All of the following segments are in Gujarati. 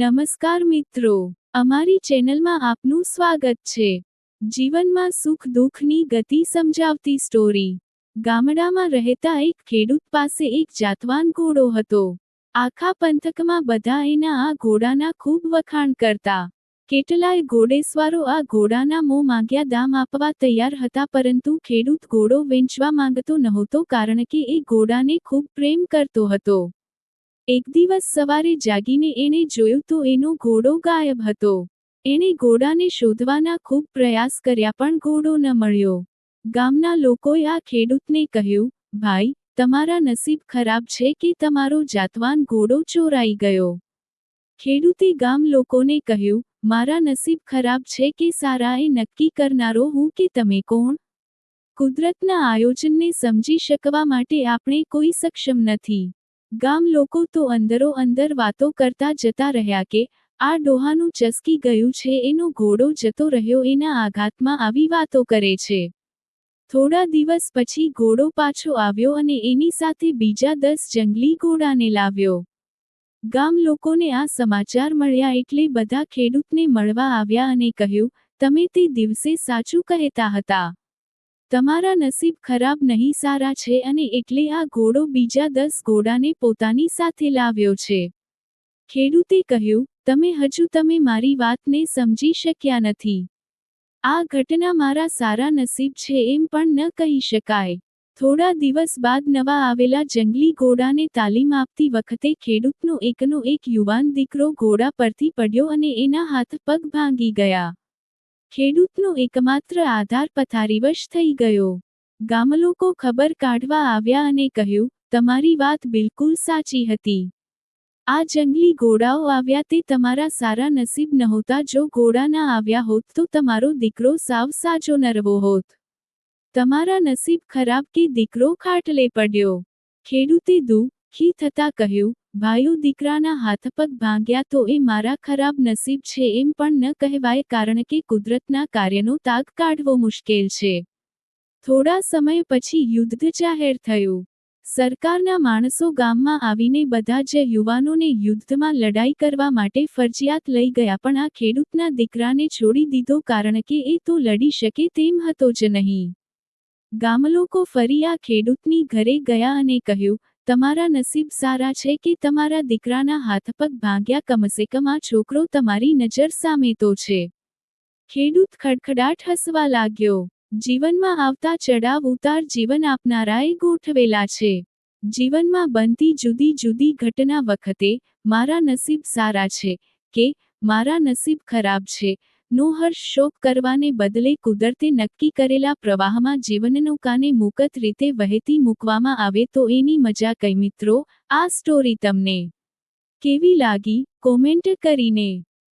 નમસ્કાર મિત્રો, અમારી ચેનલમાં આપનું સ્વાગત છે. જીવનમાં સુખ દુઃખની ગતિ સમજાવતી સ્ટોરી ગામડામાં રહેતા એક ખેડૂત પાસે એક જાતવાન ઘોડો હતો. આખા પંથકમાં બધા એના આ ઘોડાના ખૂબ વખાણ કરતા. કેટલાય ઘોડેસવારો આ ઘોડાના મોં માંગ્યા દામ આપવા તૈયાર હતા પરંતુ ખેડૂત ઘોડો વેચવા માંગતો નહોતો કારણ કે એ ઘોડાને ખૂબ પ્રેમ કરતો હતો. એક દિવસ સવારે જાગીને એણે જોયું તો એનો ઘોડો ગાયબ હતો. એણે ઘોડાને શોધવાના ખૂબ પ્રયાસ કર્યા પણ ઘોડો ન મળ્યો. ગામના લોકોએ આ ખેડૂતને કહ્યું, ભાઈ, તમારા નસીબ ખરાબ છે કે તમારો જાતવાન ઘોડો ચોરાઈ ગયો? ખેડૂતે ગામ લોકોને કહ્યું, મારા નસીબ ખરાબ છે કે સારા એ નક્કી કરનારો હું કે તમે કોણ? કુદરતના આયોજનને સમજી શકવા માટે આપણે કોઈ સક્ષમ નથી. ગામ લોકો તો અંદરો અંદર વાતો કરતા જતા રહ્યા કે, આ ડોહાનું ચસકી ગયું છે, એનો ઘોડો જતો રહ્યો, એના આઘાતમાં આવી વાતો કરે છે. થોડા દિવસ પછી ઘોડો પાછો આવ્યો અને એની સાથે બીજા દસ જંગલી ઘોડાને લાવ્યો. ગામ લોકોને આ સમાચાર મળ્યા એટલે બધા ખેડૂતને મળવા આવ્યા અને કહ્યું, તમે તે દિવસે સાચું કહેતા હતા. તમારા નસીબ ખરાબ નહીં સારા છે અને એટલે આ ઘોડો બીજા દસ ઘોડાને પોતાની સાથે લાવ્યો છે. ખેડૂતે કહ્યું, તમે હજુ તમે મારી વાતને સમજી શક્યા નથી. આ ઘટના મારા સારા નસીબ છે એમ પણ ન કહી શકાય. થોડા દિવસ બાદ નવા આવેલા જંગલી ઘોડાને તાલીમ આપતી વખતે ખેડૂતનો એકનો એક યુવાન દીકરો ઘોડા પરથી પડ્યો અને એના હાથ પગ ભાંગી ગયા. ખેડૂતનો એકમાત્ર આધાર પથારીવશ થઈ ગયો. ગામલોકો ખબર કાઢવા આવ્યા અને કહ્યું, તમારી વાત બિલકુલ સાચી હતી. આ જંગલી ઘોડાઓ આવ્યા તે તમારા સારા નસીબ નહોતા. જો ઘોડા ના આવ્યા હોત તો તમારો દીકરો સાવ સાજો નરવો હોત. તમારા નસીબ ખરાબ કે દીકરો ખાટલે પડ્યો. ખેડૂતે દુઃખી થતા કહ્યું, ભાઈઓ, દીકરાના હાથપગ ભાંગ્યા તો એ મારા ખરાબ નસીબ છે એમ પણ ન કહેવાય કારણ કે કુદરતના કાર્યનો તાગ કાઢવો મુશ્કેલ છે. થોડા સમય પછી યુદ્ધ જાહેર થયું. સરકારના માણસો ગામમાં આવીને બધા જ યુવાનોને યુદ્ધમાં લડાઈ કરવા માટે ફરજિયાત લઈ ગયા પણ આ ખેડૂતના દીકરાને છોડી દીધો કારણ કે એ તો લડી શકે તેમ હતો જ નહીં. ગામલોકો ફરી આ ખેડૂતની ઘરે ગયા અને કહ્યું તમારા નસીબ સારા છે કે તમારા દીકરાના હાથપગ ભાંગ્યા કમસે કમ આ છોકરો તમારી નજર સામે તો છે. ખેડૂત ખડખડાટ હસવા લાગ્યો. જીવનમાં આવતા ચડાવ ઉતાર જીવન આપનારાએ ગોઠવેલા છે. જીવનમાં બનતી જુદી જુદી ઘટના વખતે, મારા નસીબ સારા છે કે, મારા નસીબ ખરાબ છે. નો હર્ષ શોક કરવાને બદલે કુદરતે નક્કી કરેલા પ્રવાહમાં જીવનનૌકાને મુકત રીતે વહેતી મૂકવામાં આવે તો એની મજા કઈ મિત્રો? આ સ્ટોરી તમને કેવી લાગી? કોમેન્ટ કરીને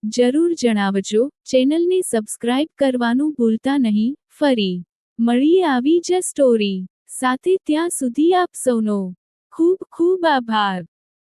જરૂર જણાવજો. ચેનલને સબસ્ક્રાઇબ કરવાનું ભૂલતા નહીં. ફરી મળીએ આવી જ સ્ટોરી સાથે ત્યાં સુધી આપ સૌનો ખૂબ ખૂબ આભાર.